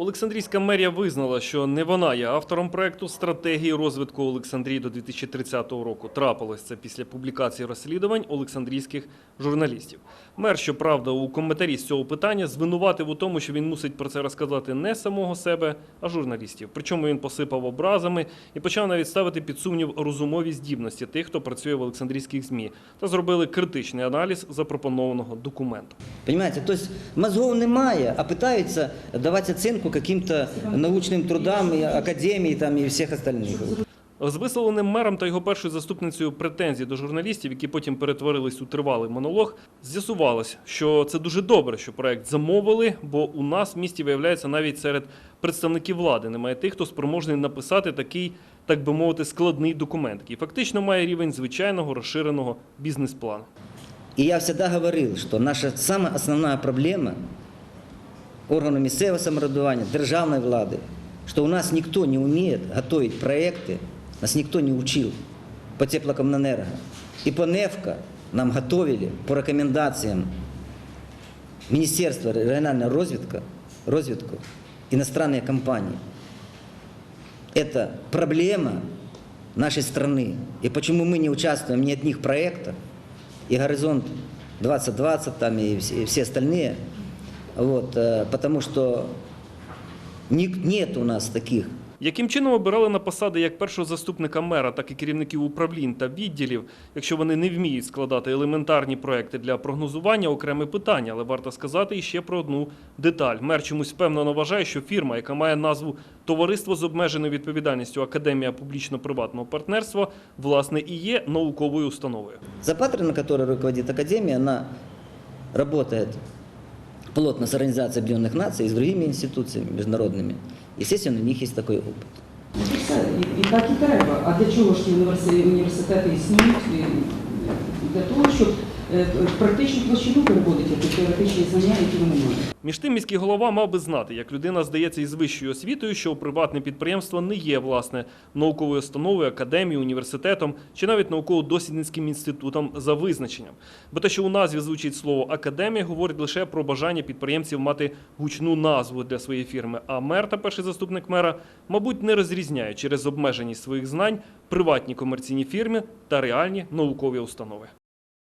Олександрійська мерія визнала, що не вона є автором проекту стратегії розвитку Олександрії до 2030 року. Трапилось це після публікації розслідувань олександрійських журналістів. Мер, щоправда, у коментарі з цього питання звинуватив у тому, що він мусить про це розказати не самого себе, а журналістів. Причому він посипав образами і почав навіть ставити під сумнів розумові здібності тих, хто працює в Олександрійських ЗМІ, та зробили критичний аналіз запропонованого документу. Понимаете, то есть мозгов немає, а пытаются давать оценку каким-то научным трудам академии там, и всех остальных. З висловленим мером та його першою заступницею претензій до журналістів, які потім перетворились у тривалий монолог, з'ясувалось, що це дуже добре, що проект замовили, бо у нас в місті виявляється навіть серед представників влади немає тих, хто спроможний написати такий, так би мовити, складний документ, який фактично має рівень звичайного розширеного бізнес-плану. И я всегда говорил, что наша самая основная проблема органу місцевого самоврядування, державної влади, что у нас никто не умеет готовить проекты, нас никто не учил по теплокоммунэнерго. И по НЕФКО нам готовили по рекомендациям Министерства регионального развитка, развитку иностранные компании. Это проблема нашей страны. И почему мы не участвуем ни от них проектах, и «Горизонт 2020», там, и все остальные, вот, э, потому что нет у нас таких Яким чином обирали на посади як першого заступника мера, так і керівників управлінь та відділів, якщо вони не вміють складати елементарні проекти для прогнозування, окреме питання, але варто сказати іще про одну деталь. Мер чомусь впевнено вважає, що фірма, яка має назву Товариство з обмеженою відповідальністю Академія публічно-приватного партнерства, власне і є науковою установою. Запатрина, которая руководит Академией, она работает плотно с Организацией Объединенных Наций и с другими институциями международными. Естественно, у них есть такой опыт. І все, і, і так і треба. А для чого ж ті університети, університети існують? І Для того, щоб е, в практичну площину переводити ті теоретичні знання, які вони мають. Між тим, міський голова мав би знати, як людина здається із вищою освітою, що приватне підприємство не є власне науковою установою, академією, університетом чи навіть науково-дослідницьким інститутом за визначенням. Бо те, що у назві звучить слово академія, говорить лише про бажання підприємців мати гучну назву для своєї фірми. А мер та перший заступник мера, мабуть, не розрізняють через обмеженість своїх знань приватні комерційні фірми та реальні наукові установи.